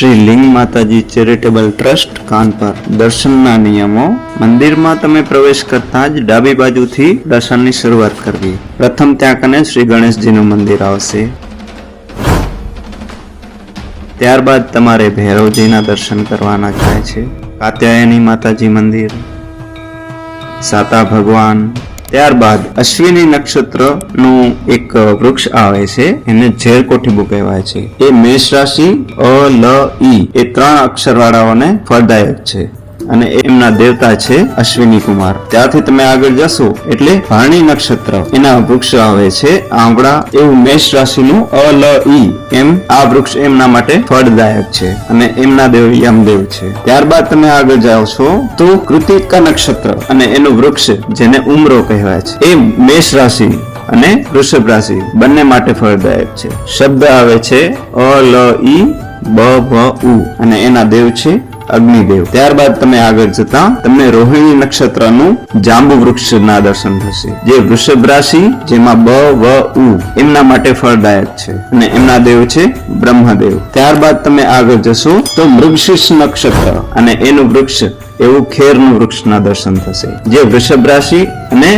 શ્રી લિંગ માતાજી charitable trust Kanpar. દર્શનના નિયમો. મંદિરમાં તમે પ્રવેશ કરતા જ ડાબી બાજુથી દર્શનની શરૂઆત કરવી. પ્રથમ ત્યાં કને શ્રી ગણેશજીનું મંદિર આવશે. ત્યારબાદ તમારે ભૈરવજીના દર્શન કરવાના થાય છે. કાત્યાયની માતાજી મંદિર. સાતા ભગવાન. ત્યારબાદ અશ્વિની નક્ષત્રનું એક વૃક્ષ આવે છે, એને ઝેર કોઠીબુ કહેવાય છે. એ મેષ રાશિ અ, લ, ઈ, એ ત્રણ અક્ષર વાળાઓને ફળદાયક છે. અને એમના દેવતા છે અશ્વિની કુમાર. ત્યાંથી તમે આગળ જશો એટલે ભાણી નક્ષત્ર. એના વૃક્ષ આવે છે આંગળા એવું મેષ રાશિનું અ, લ, ઈ. એમ આ વૃક્ષ એમના માટે ફળદાયક છે અને એમના દેવ યમદેવ છે. ત્યારબાદ તમે આગળ જાઓ છો તો કૃતિકા નક્ષત્ર અને એનું વૃક્ષ જેને ઉમરો કહેવાય છે. એ મેષ રાશિ અને વૃષભ રાશિ બંને માટે ફળદાયક છે. શબ્દ આવે છે અ, લ, ઈ, બ ભ ઉ અને એના દેવ છે અગ્નિદેવ. ત્યારબાદ તમે આગળ જતા તમને રોહિણી નક્ષત્રનું જાંબુ વૃક્ષના દર્શન થશે, જે વૃષભ રાશિ, જેમાં બ, વ, ઉ એમના માટે ફળદાયક છે અને એમના દેવ છે બ્રહ્મદેવ. ત્યારબાદ તમે આગળ જશો તો મૃગશીર્ષ નક્ષત્ર અને એનું વૃક્ષ, એવું ખેરનું વૃક્ષના દર્શન થશે, જે વૃષભ રાશિ અને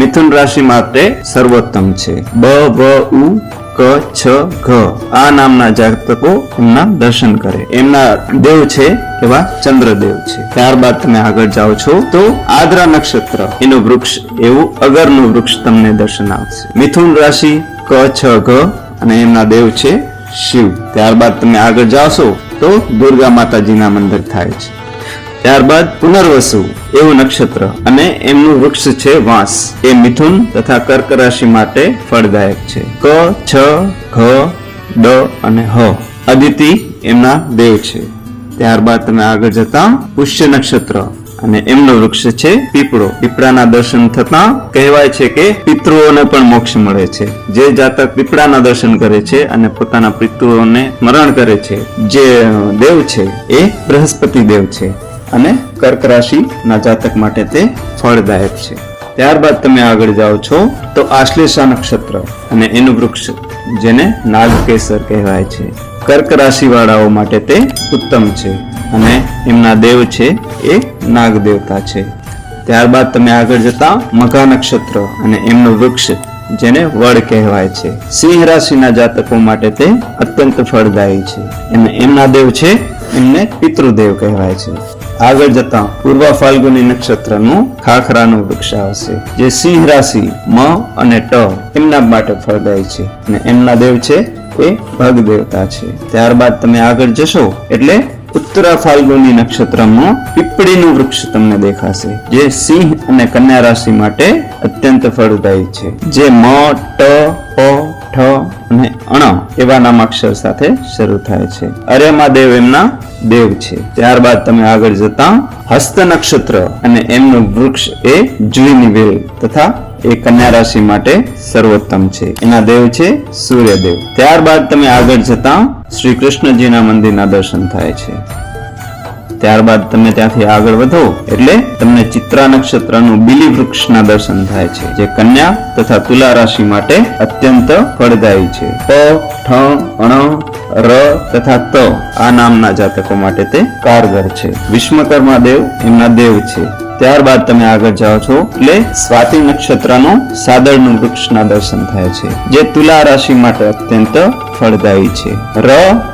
મિથુન રાશિ માટે સર્વોત્તમ છે. બ, વ, ઉ ક, છ, ઘ. આ નામના જાતકો એમના દર્શન કરે. એમના દેવ છે એવા ચંદ્રદેવ છે. ત્યારબાદ તમે આગળ જાઓ છો તો આદ્રા નક્ષત્ર. એનું વૃક્ષ, એવું અગરનું વૃક્ષ તમને દર્શન આવશે મિથુન રાશિ, ક, છ, ઘ અને એમના દેવ છે શિવ. ત્યારબાદ તમે આગળ જાશો તો દુર્ગા માતાજીના મંદિર થાય છે. ત્યારબાદ પુનર્વસુ, એવું નક્ષત્ર, અને એમનું વૃક્ષ છે વાંસ. એ મિથુન તથા કર્ક રાશિ માટે ફળદાયક છે. ક, છ, ઘ, ડ અને હ. અદિતિ એમના દેવ છે. ત્યારબાદ તમે આગળ જતા પુષ્ય નક્ષત્ર, અને એમનું વૃક્ષ છે પીપળો. પીપળાના દર્શન થતા કહેવાય છે કે પિતૃઓને પણ મોક્ષ મળે છે. જે જાતક પીપળાના દર્શન કરે છે અને પોતાના પિતૃઓને સ્મરણ કરે છે, જે દેવ છે, એ બૃહસ્પતિ દેવ છે. અને કર્ક રાશિના જાતક માટે તે ફળદાયક છે. ત્યારબાદ તમે આગળ જાઓ છો તો આશ્લેષા નક્ષત્ર અને એનું વૃક્ષ, જેને નાગકેસર કહેવાય છે. કર્ક રાશિ વાળાઓ માટે તે ઉત્તમ છે અને એમના દેવ છે એ નાગ દેવતા છે. ત્યારબાદ તમે આગળ જતા મઘા નક્ષત્ર અને એમનું વૃક્ષ, જેને વડ કહેવાય છે. સિંહ રાશિના જાતકો માટે તે અત્યંત ફળદાયી છે અને એમના દેવ છે એમને પિતૃદેવ કહેવાય છે. આગળ જતા પૂર્વ ફાલ્ગુની નક્ષત્રનું ખાખરાનું વૃક્ષ આવશે, જે સિંહ રાશિ, મ અને ટ એમના માટે ફળદાયી છે અને એમના દેવ છે એ ભગ દેવતા છે. ત્યારબાદ તમે આગળ જશો એટલે ઉત્તરા ફાલ્ગુની નક્ષત્રમાં પીપળીનું વૃક્ષ તમને દેખાશે, જે સિંહ અને કન્યા રાશિ માટે અત્યંત ફળદાયી છે, જે મ, ટ, પ ઠ અને અણ એવા નામાક્ષર સાથે શરૂ થાય છે. અરેમા દેવ એમના દેવ છે. ત્યારબાદ તમે આગળ જતા હસ્ત નક્ષત્ર અને એમનું વૃક્ષ એ જુઈની વેલ તથા એ કન્યા રાશિ માટે સર્વોત્તમ છે. એના દેવ છે સૂર્યદેવ. ત્યારબાદ તમે આગળ જતા શ્રી કૃષ્ણજીના મંદિરના દર્શન થાય છે. ત્યારબાદ તમે ત્યાંથી આગળ વધો, એટલે તમને ચિત્રા નક્ષત્રનું બીલી વૃક્ષના દર્શન થાય છે, જે કન્યા તથા તુલા રાશિ માટે અત્યંત ફળદાયી છે. પ, ઠ, અણ, ર તથા ત આ નામના જાતકો માટે તે કારગર છે. વિશ્વકર્મા દેવ એમના દેવ છે. ત્યારબાદ તમે આગળ જાઓ છો. એટલે સ્વાતિ નક્ષત્રનો સાદળનું વૃક્ષના દર્શન થાય છે, જે તુલા રાશિ માટે અત્યંત ફળદાયી છે. ર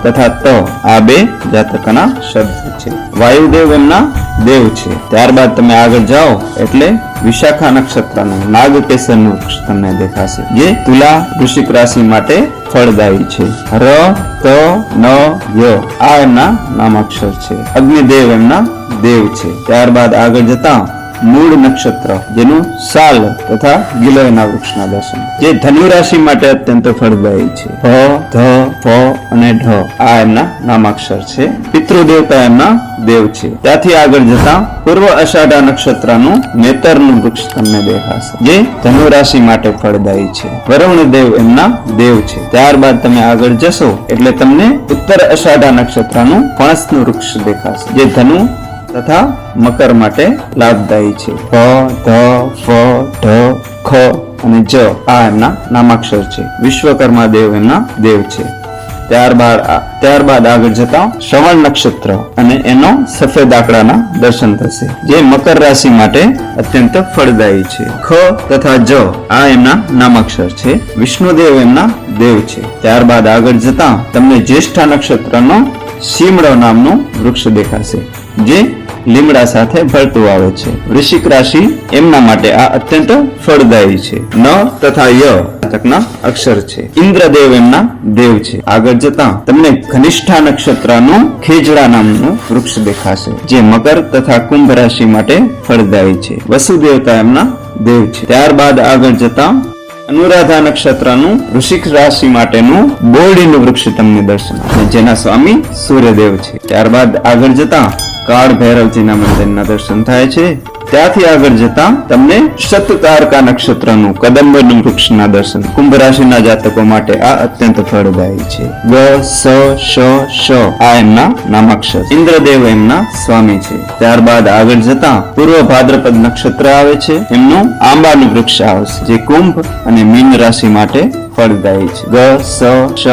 તથા ત આ બે જાતકના શબ્દ છે. વાયુદેવ એમના દેવ છે. ત્યારબાદ તમે આગળ જાઓ, એટલે વિશાખા નક્ષત્રનું, નાગકેસરનું વૃક્ષ તમને દેખાશે, જે તુલા વૃશ્ચિક રાશિ માટે ફળદાયી છે. ર, ત, ન, ય, આ એમના નામાક્ષર છે. અગ્નિદેવ એમના દેવ છે. ત્યારબાદ આગળ જતા મૂળ નક્ષત્ર, જેનું સાલ તથા ગિલોયના વૃક્ષના દર્શન. જે ધનુ રાશિ માટે અત્યંત ફળદાયી છે. ભ ધ, ફ અને ઢ, આ એમના નામાક્ષર છે. પિતૃદેવતા એમના દેવ છે. ત્યાંથી આગળ જતા પૂર્વ અષાઢા નક્ષત્રનું નેતરનું વૃક્ષ તમને દેખાશે. જે ધનુ રાશિ માટે ફળદાયી છે. વરુણ દેવ એમના દેવ છે. ત્યારબાદ તમે આગળ જશો એટલે તમને ઉત્તર અષાઢા નક્ષત્રનું ફણસનું વૃક્ષ દેખાશે. જે ધનુ તથા મકર માટે લાભદાયી છે. ભ ધ, ફ, ઢ, ખ અને જ આ એમના નામાક્ષર છે. વિશ્વકર્મા દેવ એમના દેવ છે. ત્યારબાદ ત્યારબાદ આગળ જતા શ્રવણ નક્ષત્ર અને એનો સફેદ આંકડાના દર્શન થશે, જે મકર રાશિ માટે અત્યંત ફળદાયી છે. ખ તથા જ આ એમના નામાક્ષર છે. વિષ્ણુદેવ એમના દેવ છે. ત્યારબાદ આગળ જતા તમને જ્યેષ્ઠા નક્ષત્રનો સીમડો નામનું વૃક્ષ દેખાશે, જે લીમડા સાથે ભળતું આવે છે. વૃશ્ચિક રાશિ એમના માટે આ અત્યંત ફળદાયી છે. ન તથા ય જાતકના અક્ષર છે. ઇન્દ્રદેવ એમના દેવ છે. આગળ જતા તમને ઘનિષ્ઠા નક્ષત્રનું ખેજડા નામનું વૃક્ષ દેખાશે, જે મકર તથા કુંભ રાશિ માટે ફળદાયી છે. વસુદેવતા એમના દેવ છે. ત્યારબાદ આગળ જતા અનુરાધા નક્ષત્રનું ઋષિક રાશિ માટેનું બોરડીનું વૃક્ષ તમને દર્શન જેના સ્વામી સૂર્યદેવ છે. ત્યારબાદ આગળ જતા કાળ ભૈરવજીના મંદિરના દર્શન થાય છે. ત્યાંથી આગળ જતા તમને શતતારકા નક્ષત્રનું કદંબનું વૃક્ષના દર્શન કુંભ રાશિના જાતકો માટે આ અત્યંત ફળદાયી છે. ગ, સ, શ શ, આ એમના નામાક્ષર. ઇન્દ્રદેવ એમના સ્વામી છે. ત્યારબાદ આગળ જતા પૂર્વ ભાદ્રપદ નક્ષત્ર આવે છે. એમનું આંબાનું વૃક્ષ આવશે, જે કુંભ અને મીન રાશિ માટે ફળદાયી છે ગ સ શ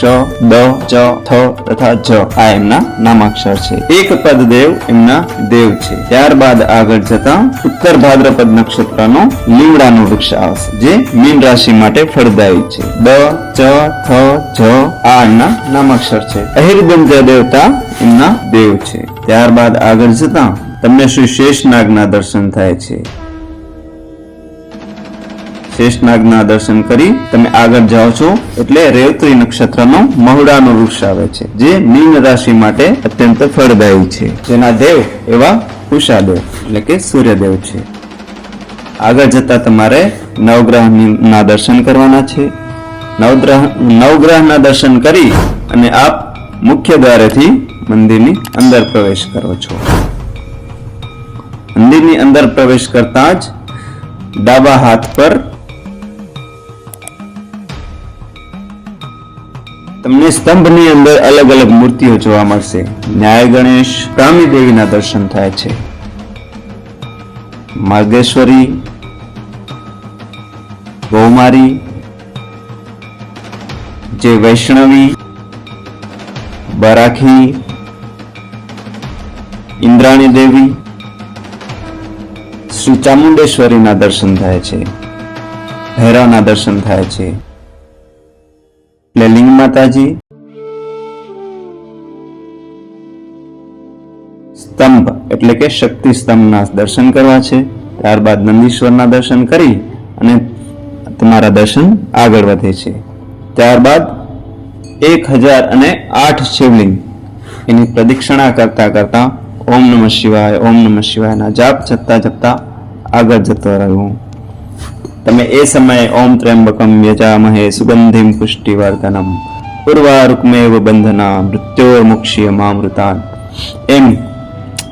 શ દ ચ થ તથા જ આ એમના નામાક્ષર છે એક પદ દેવ એમના દેવ છે. ત્યારબાદ આગળ જતા ઉત્તર ભાદ્રપદ નક્ષત્રનો લીમડાનું વૃક્ષ આવશે, જે મીન રાશિ માટે ફળદાયી છે. દ, ચ, થ, જ, આ એમના નામાક્ષર છે. અહિરબંજ દેવતા એમના દેવ છે. ત્યારબાદ આગળ જતા તમને શ્રી શેષનાગના દર્શન થાય છે. શેષનાગના દર્શન કરી તમે આગળ જાઓ છો એટલે રેવત્રી નક્ષત્રનો મહુડાનો વૃક્ષ આવે છે, જે મીન રાશિ માટે અત્યંત ફળદાયી છે. જેના દેવ એવા કુશાદેવ એટલે કે સૂર્યદેવ છે. આગળ જતા તમારે નવગ્રહના દર્શન કરવાના છે. નવગ્રહ નવગ્રહના દર્શન કરી અને આપ મુખ્ય દ્વારેથી મંદિરની અંદર પ્રવેશ કરો છો. મંદિરની અંદર પ્રવેશ કરતા જ ડાબા હાથ પર તમને સ્તંભની અંદર અલગ અલગ મૂર્તિઓ જોવા મળશે. ન્યાય ગણેશ કામી દેવીના દર્શન થાય છે. માર્ગેશ્વરી, ગૌમારી, જે વૈષ્ણવી, બરાખી, ઇન્દ્રાણી દેવી, શ્રી ચામુંડેશ્વરીના દર્શન થાય છે. ભૈરવના દર્શન થાય છે. એટલે લિંગ માતાજી. સ્તંભ, એટલે કે શક્તિ સ્તંભના દર્શન કરવા છે. ત્યારબાદ નંદીશ્વરના દર્શન કરી અને તમારા દર્શન આગળ વધે છે. ત્યારબાદ એક હજાર અને આઠ શિવલિંગ. એની પ્રદક્ષિણા કરતા કરતા ઓમ નમઃ શિવાય, ઓમ નમઃ શિવાયના જાપ જપતા જપતા આગળ જતો રહ્યું. તમે એ સમયે ઓમ ત્ર્યંબકમ યજામહે સુગંધિમ પુષ્ટિવર્ધનમ પૂર્વારુકમેવ બંધના મૃત્યોર્મુક્ષીય મામૃતાન એમ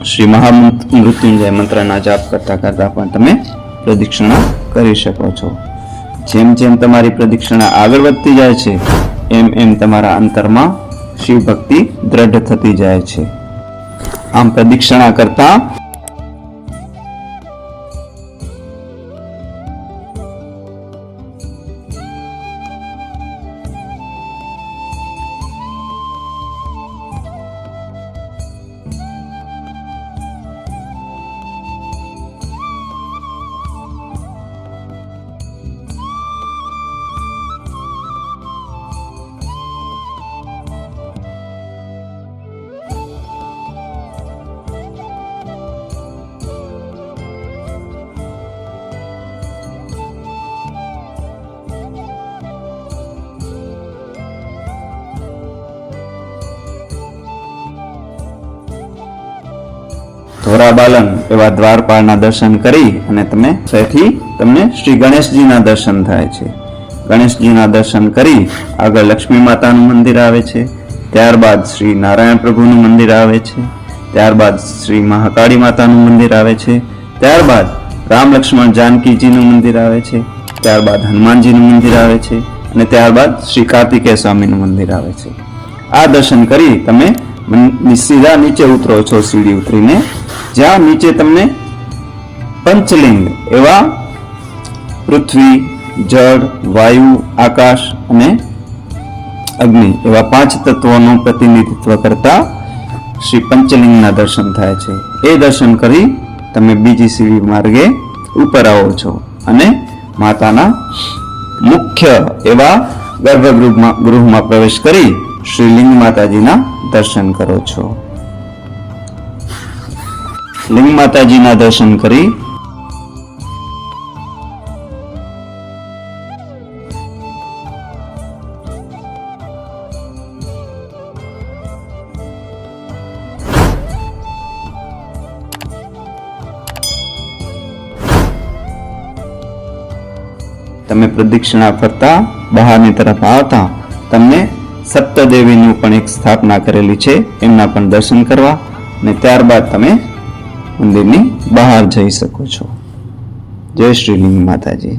શ્રી મહામૃત્યુંજય મંત્રના જાપ કરતા કરતા પણ તમે પ્રદક્ષિણા કરી શકો છો. જેમ જેમ તમારી પ્રદક્ષિણા આગળ વધતી જાય છે, એમ એમ તમારા અંતરમાં શિવ ભક્તિ દ્રઢ થતી જાય છે. આમ પ્રદક્ષિણા કરતા ધોરાબાલન એવા દ્વારપાળના દર્શન કરી અને તમે ત્યાંથી તમને શ્રી ગણેશજીના દર્શન થાય છે. ગણેશજીના દર્શન કરી આગળ લક્ષ્મી માતાનું મંદિર આવે છે. ત્યારબાદ શ્રી નારાયણ પ્રભુનું મંદિર આવે છે. ત્યારબાદ શ્રી મહાકાળી માતાનું મંદિર આવે છે. ત્યારબાદ રામ લક્ષ્મણ જાનકીજીનું મંદિર આવે છે. ત્યારબાદ હનુમાનજીનું મંદિર આવે છે. અને ત્યારબાદ શ્રી કાર્તિકેય સ્વામીનું મંદિર આવે છે. આ દર્શન કરી તમે સીધા નીચે ઉતરો છો સીડી ઉતરીને. જ્યાં નીચે તમને પંચલિંગ એવા પૃથ્વી, જળ, વાયુ, આકાશ અને અગ્નિ એવા પાંચ તત્વોનું પ્રતિનિધિત્વ કરતા શ્રી પંચલિંગના દર્શન થાય છે. એ દર્શન કરી તમે બીજી સીડી માર્ગે ઉપર આવો છો અને માતાના મુખ્ય એવા ગર્ભગૃહમાં ગૃહમાં પ્રવેશ કરી શ્રી લિંગ માતાજીના દર્શન કરો છો. લિંગ માતાજીના દર્શન કરી. તમે પ્રદક્ષિણા ફરતા બહારની તરફ આવતા તમને સપ્તદેવીનું પણ એક સ્થાપના કરેલી છે, એમના પણ દર્શન કરવા અને ત્યારબાદ તમે મંદિરની બહાર જઈ શકો છો. જય શ્રી લિંગ માતાજી.